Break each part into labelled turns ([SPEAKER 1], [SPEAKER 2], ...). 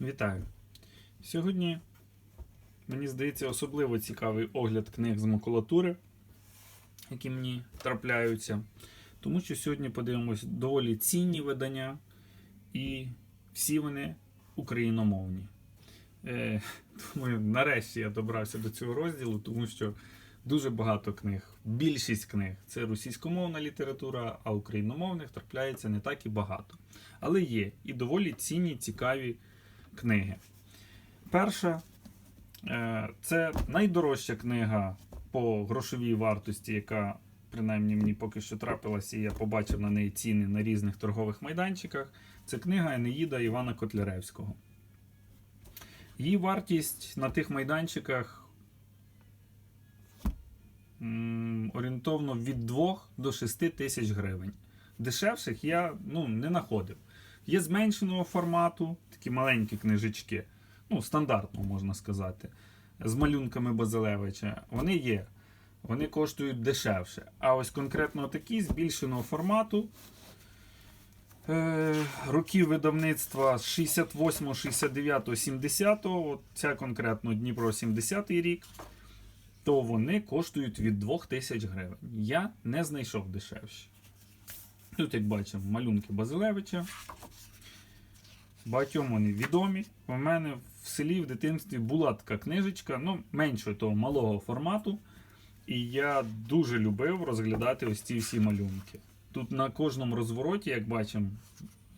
[SPEAKER 1] Вітаю! Сьогодні, мені здається, особливо цікавий огляд книг з макулатури, які мені трапляються. Тому що сьогодні подивимось доволі цінні видання, і всі вони україномовні. Е, думаю, нарешті я добрався до цього розділу, тому що дуже багато книг, більшість книг це російськомовна література, а україномовних трапляється не так і багато. Але є і доволі цінні, цікаві книги. Перша е, це найдорожча книга по грошовій вартості, яка принаймні мені поки що трапилася, і я побачив на неї ціни на різних торгових майданчиках. Це книга Енеїда Івана Котляревського. Її вартість на тих майданчиках орієнтовно від 2 до 6 тисяч гривень. Дешевших я ну, не знаходив. Є зменшеного формату, такі маленькі книжечки, ну, стандартно можна сказати, з малюнками Базилевича. Вони є. Вони коштують дешевше. А ось конкретно такі збільшеного формату. Е, років видавництва з 68, 69, 70, от ця конкретно Дніпро 70 рік, то вони коштують від 2000 гривень. Я не знайшов дешевші. Тут, як бачимо, малюнки Базилевича. Багатьом вони відомі. У мене в селі в дитинстві була така книжечка, ну, меншого того малого формату. І я дуже любив розглядати ось ці всі малюнки. Тут на кожному розвороті, як бачимо,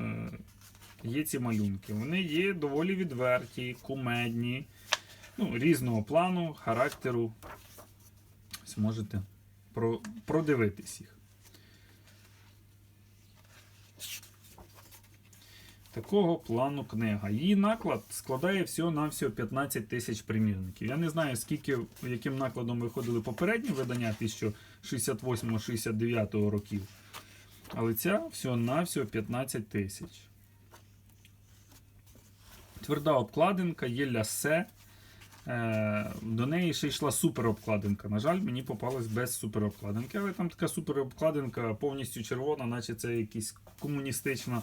[SPEAKER 1] е, є ці малюнки. Вони є доволі відверті, кумедні, ну, різного плану, характеру. Ось можете про- продивитись їх. Такого плану книга. Її наклад складає всього-навсього 15 тисяч примірників. Я не знаю, скільки, яким накладом виходили попередні видання 1068-69 років. Але ця всього-навсього 15 тисяч. Тверда обкладинка, є лясе. Е, До неї ще йшла суперобкладинка. На жаль, мені попалась без суперобкладинки, але там така суперобкладинка повністю червона, наче це якась комуністична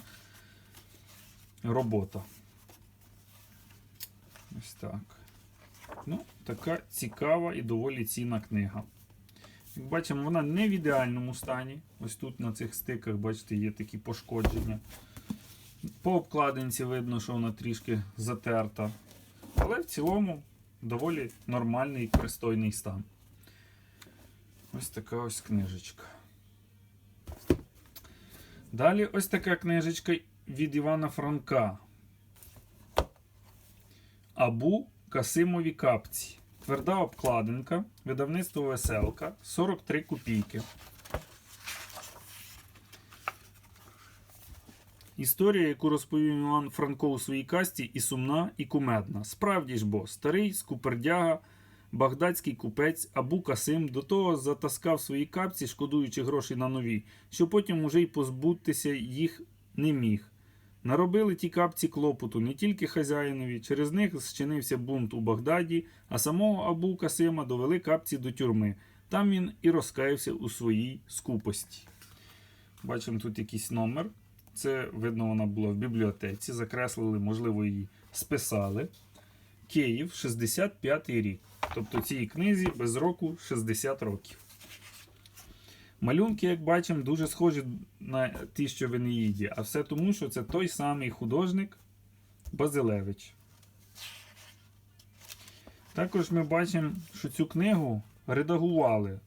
[SPEAKER 1] робота. Ось так. Ну, така цікава і доволі цінна книга. Як бачимо, вона не в ідеальному стані. Ось тут на цих стиках, бачите, є такі пошкодження. По обкладинці видно, що вона трішки затерта. Але в цілому доволі нормальний пристойний стан. Ось така ось книжечка. Далі ось така книжечка від Івана Франка. Абу Касимові капці. Тверда обкладинка. Видавництво Веселка. 43 копійки. Історія, яку розповів Іван Франко у своїй касті, і сумна, і кумедна. Справді ж бо, старий скупердяга, багдадський купець Абу Касим до того затаскав свої капці, шкодуючи грошей на нові, що потім уже й позбутися їх не міг. Наробили ті капці клопоту не тільки хазяїнові, через них зчинився бунт у Багдаді, а самого Абу Касима довели капці до тюрми. Там він і розкаявся у своїй скупості. Bачимо тут якийсь номер. Це, видно, вона була в бібліотеці. Закреслили, можливо, її списали. Київ, 65 й рік. Тобто цій книзі без року 60 років. Малюнки, як бачимо, дуже схожі на ті, що в Енеїді. А все тому, що це той самий художник Базилевич. Також ми бачимо, що цю книгу редагували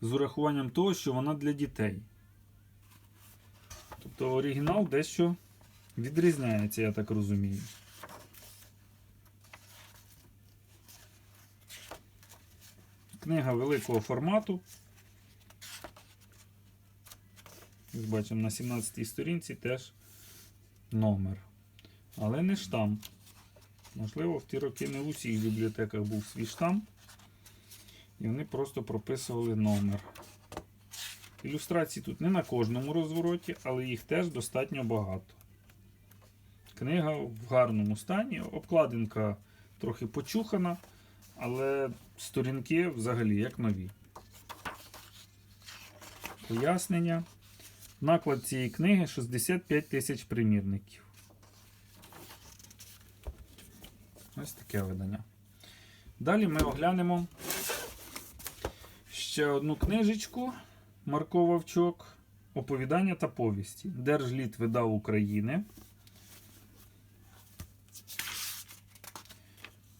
[SPEAKER 1] з урахуванням того, що вона для дітей. Тобто оригінал дещо відрізняється, я так розумію. Книга великого формату. Ось бачимо, на 17 сторінці теж номер. Але не штамп. Можливо, в ті роки не в усіх бібліотеках був свій штамп. І вони просто прописували номер. Ілюстрацій тут не на кожному розвороті, але їх теж достатньо багато. Книга в гарному стані, обкладинка трохи почухана, але сторінки взагалі як нові. Пояснення. Наклад цієї книги 65 тисяч примірників. Ось таке видання. Далі ми оглянемо ще одну книжечку Марко Вовчок. Оповідання та повісті. Держліт видав України.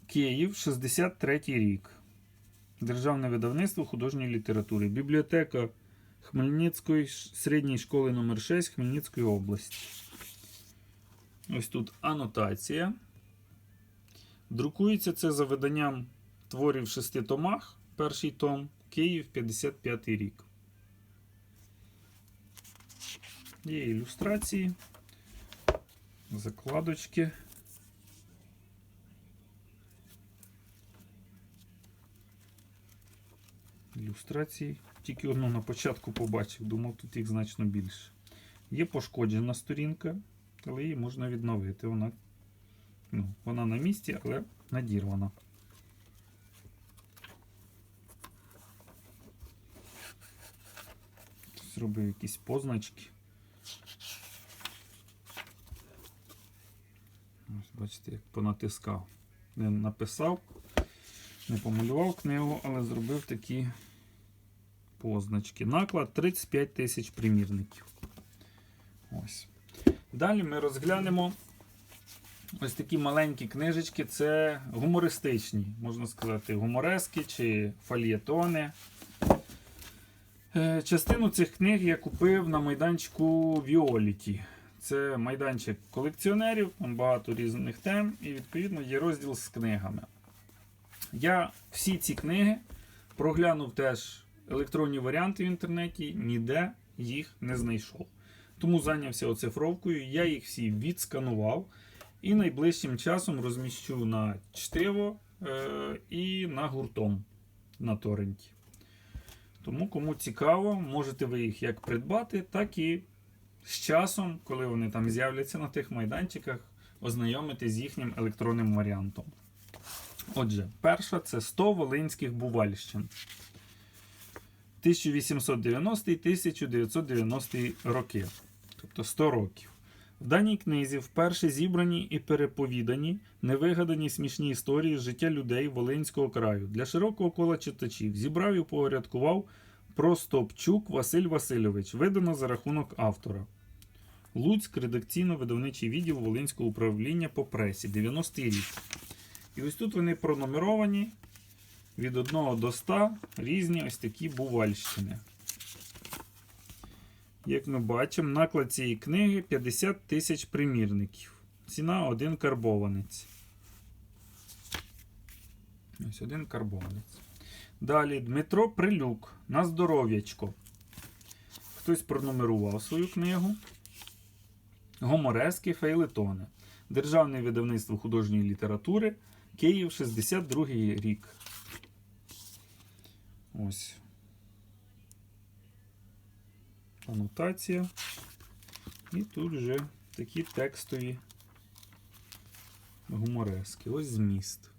[SPEAKER 1] Київ, 63 рік. Державне видавництво художньої літератури. Бібліотека Хмельницької середньої школи номер 6 Хмельницької області. Ось тут анотація. Друкується це за виданням творів в шести томах. Перший том Київ, 55 рік. Є ілюстрації, закладочки. Ілюстрації. Тільки одну на початку побачив, думав, тут їх значно більше. Є пошкоджена сторінка, але її можна відновити. Вона, ну, вона на місці, але надірвана. Зробив якісь позначки. Ось бачите, як понатискав. Не написав, не помалював книгу, але зробив такі позначки. Наклад 35 тисяч примірників. Ось. Далі ми розглянемо ось такі маленькі книжечки. Це гумористичні, можна сказати, гуморески чи фальєтони. Е, Частину цих книг я купив на майданчику Віоліті. Це майданчик колекціонерів, там багато різних тем, і відповідно є розділ з книгами. Я всі ці книги проглянув теж електронні варіанти в інтернеті, ніде їх не знайшов. Тому зайнявся оцифровкою, я їх всі відсканував і найближчим часом розміщу на чтиво е, і на гуртом на торренті. Тому, кому цікаво, можете ви їх як придбати, так і з часом, коли вони там з'являться на тих майданчиках, ознайомити з їхнім електронним варіантом. Отже, перша це 100 Волинських Бувальщин. 1890-1990 роки. Тобто 100 років. В даній книзі вперше зібрані і переповідані невигадані смішні історії життя людей Волинського краю для широкого кола читачів. Зібрав і упорядкував Простопчук Василь Васильович, видано за рахунок автора. Луцьк, редакційно-видавничий відділ Волинського управління по пресі, 90-й рік. І ось тут вони пронумеровані від 1 до 100 різні ось такі бувальщини. Як ми бачимо, наклад цієї книги 50 тисяч примірників. Ціна один карбованець. Ось один карбованець. Далі Дмитро Прилюк на здоров'ячко. Хтось пронумерував свою книгу. Гоморески Фейлетони. Державне видавництво художньої літератури. Київ 62 рік. Ось. Анотація. І тут вже такі текстові гуморески. Ось зміст.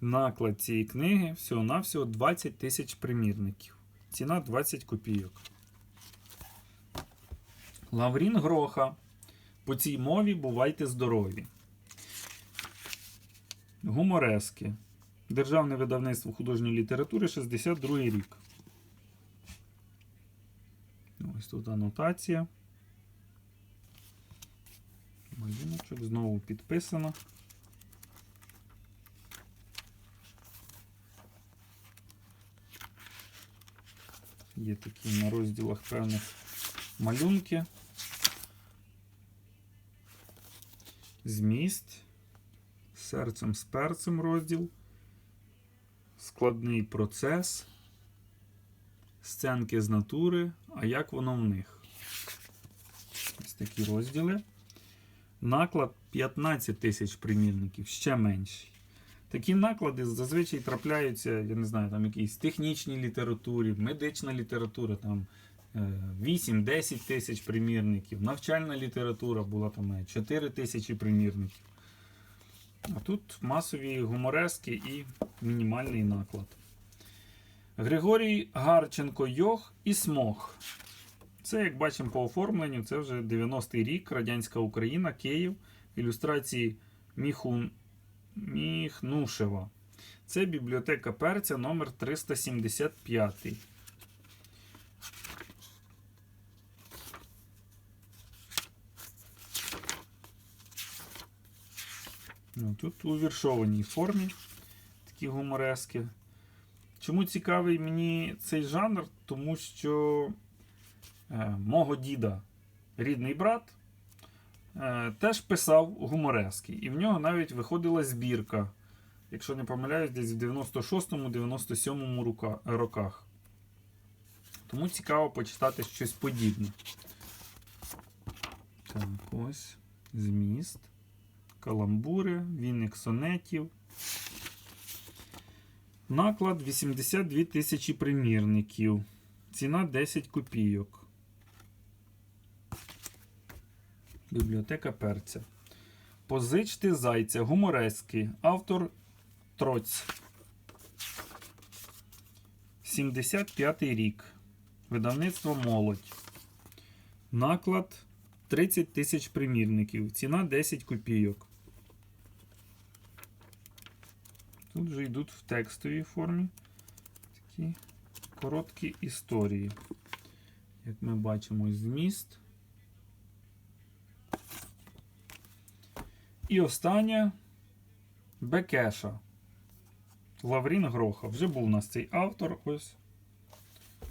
[SPEAKER 1] Наклад цієї книги всього-навсього 20 тисяч примірників. Ціна 20 копійок. Лаврін Гроха. По цій мові бувайте здорові. Гуморески. Державне видавництво художньої літератури 62 рік. Ось тут анотація. Малюночок знову підписано. Є такі на розділах певних малюнки. Зміст. Серцем з перцем розділ. Складний процес. Сценки з натури. А як воно в них? Ось такі розділи. Наклад 15 тисяч примірників, ще менший. Такі наклади зазвичай трапляються, я не знаю, там якійсь технічній літературі, медична література, там е, 8-10 тисяч примірників, навчальна література була там 4 тисячі примірників. А тут масові гуморески і мінімальний наклад. Григорій Гарченко Йох і Смох. Це, як бачимо по оформленню, це вже 90-й рік, Радянська Україна, Київ, ілюстрації Міхун... Міхнушева. Це бібліотека перця номер 375. Тут у віршованій формі такі гуморески. Чому цікавий мені цей жанр? Тому що е, мого діда, рідний брат, е, теж писав гуморески. І в нього навіть виходила збірка, якщо не помиляюсь, десь в 96-97 роках. Тому цікаво почитати щось подібне. Так, ось зміст, каламбури, віник сонетів. Наклад 82 тисячі примірників. Ціна 10 копійок. Бібліотека перця. Позичте зайця. Гуморески. Автор Троць. 75 рік. Видавництво молодь. Наклад 30 тисяч примірників. Ціна 10 копійок. Тут вже йдуть в текстовій формі такі короткі історії. Як ми бачимо, зміст. І остання Бекеша. Лаврін Гроха. Вже був у нас цей автор. Ось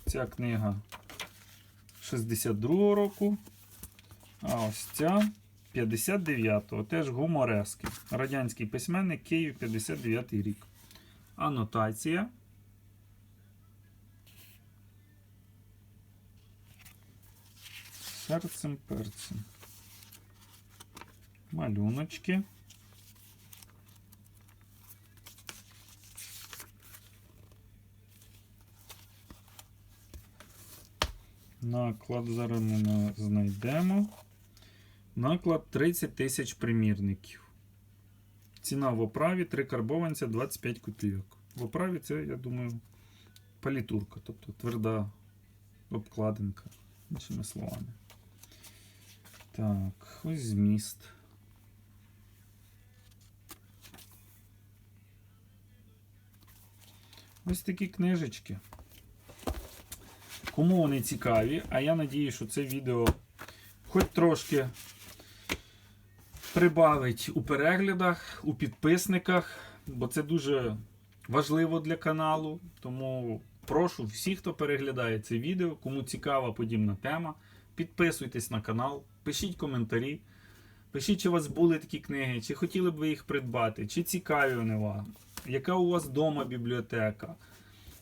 [SPEAKER 1] ця книга 62-го року. А ось ця 59-го. Теж гуморески. Радянський письменник Київ 59 рік. Анотація. Серцем перцем. Малюночки. Наклад зараз ми на- знайдемо. Наклад 30 тисяч примірників. Ціна в оправі 3 карбованця 25 копійок. В оправі це, я думаю, палітурка, тобто тверда обкладинка, іншими словами. Так, ось зміст. Ось такі книжечки. Кому вони цікаві, а я надію, що це відео хоч трошки прибавить у переглядах, у підписниках, бо це дуже важливо для каналу. Тому прошу всіх, хто переглядає це відео, кому цікава подібна тема, підписуйтесь на канал, пишіть коментарі. Пишіть, чи у вас були такі книги, чи хотіли б ви їх придбати, чи цікаві вони вам, яка у вас вдома бібліотека.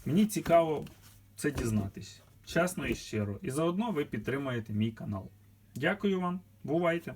[SPEAKER 1] Мені цікаво це дізнатись. Чесно і щиро. І заодно ви підтримаєте мій канал. Дякую вам, бувайте!